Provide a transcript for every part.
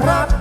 ม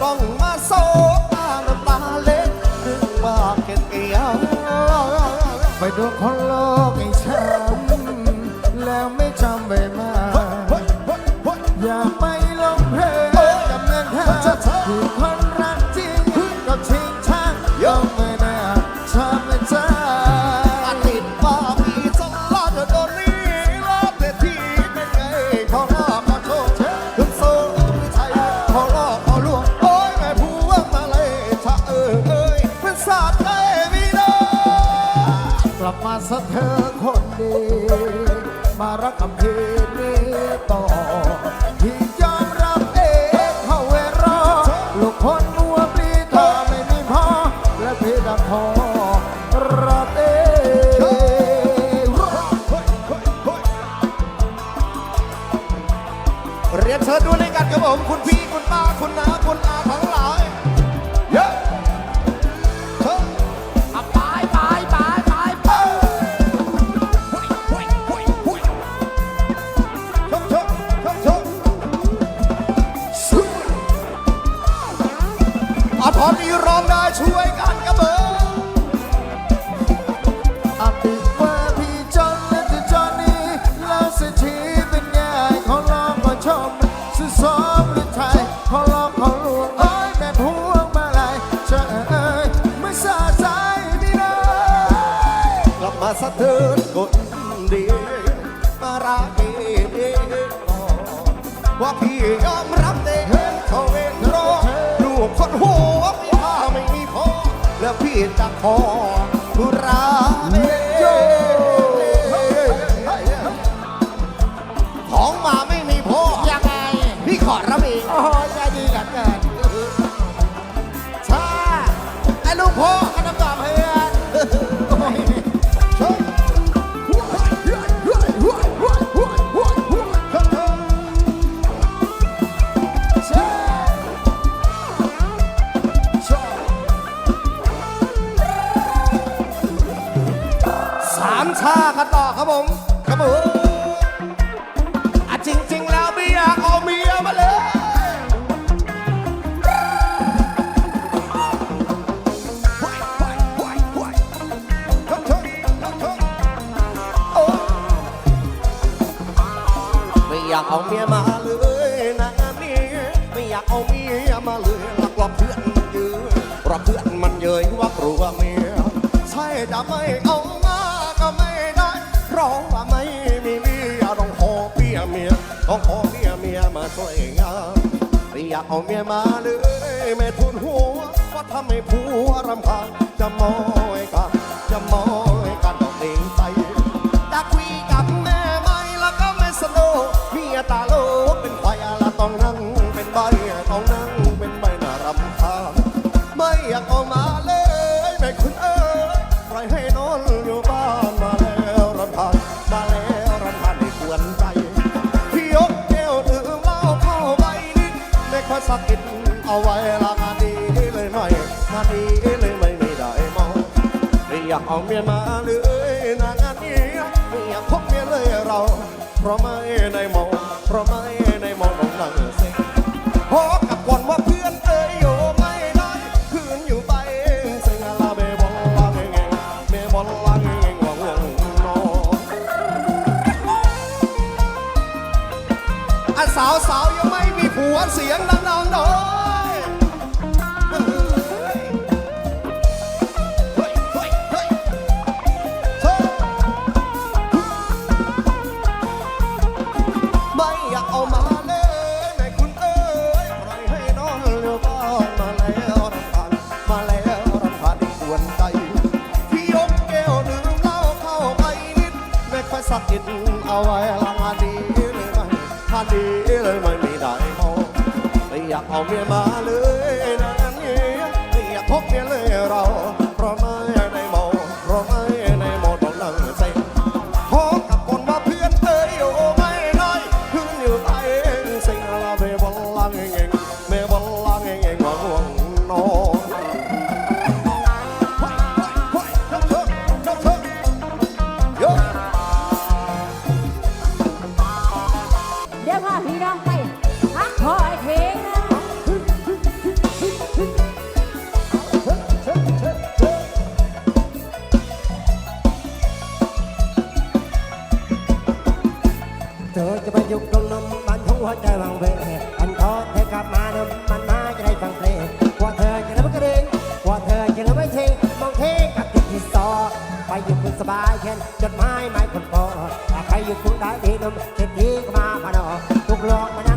ช มารักกับพี่นี้ต่อ ที่ยอมรับเองเข้าเวรอลูกคนมัวปลีถ้าไม่มีพ่อและเพี่ดักพอรักเองเรียนเชิญดูเลยกันครับผม คุณพี่คุณป้าคุณน้าคุณอาทั้ง จะขอากเอาเมียมาเลยนะนี่ไม่อยากเอาเมียมาเลยหลักว่าเพื่อนมันเยอะเพราะเพื่อนมันเย้ยว่ากลัวเมียใช่จะไม่เอามาก็ไม่ได้เพราะว่าไม่มีเมียต้องขอเมียเมียต้องขอเมียเมียมาช่วยงานไม่อยากเอาเมียมาเลยแม่ทุนหัวว่าทำให้ผัวรำคาญจะมอยกัน ไม่งานีเลยไม่ไม่ได้มองอยากเอาเมียมาเลยนะงานนี้ไม่อยากพบเมียเลยเรา เพราะไม่ได้มอง เพราะไม่ได้มองต้องนั่งเซ็งพอกับก่อนว่าเพื่อนเอ้ยอยู่ไม่ได้เพื่อนอยู่ไปเองเสียงลาเบบอลลาเงงเบบอลลาเงงว่างวงนอนอะสาวสาวยังไม่มีผัวเสียงดัง เอาไว้ละงานดีเลยไหมงานดีเลยไม่มีได้มองไม่อยากเอาเมียมาเลยนะนี่ไม่อยากพบเมียเลยเรา สบายเช่นจดหมายหม่คนพอใครอยู่คุณได้ดีนุ่มเศรษฐีก็มาพานอทุกร้องมัน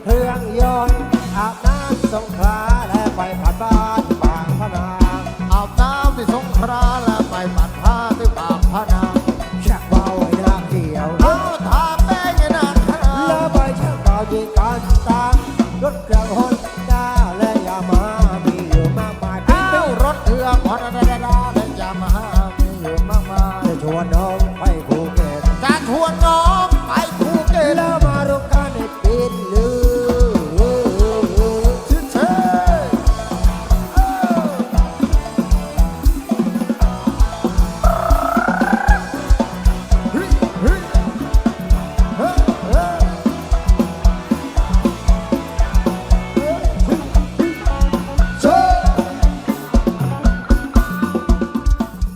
เครื่องยนต์อาบน้ำสงครา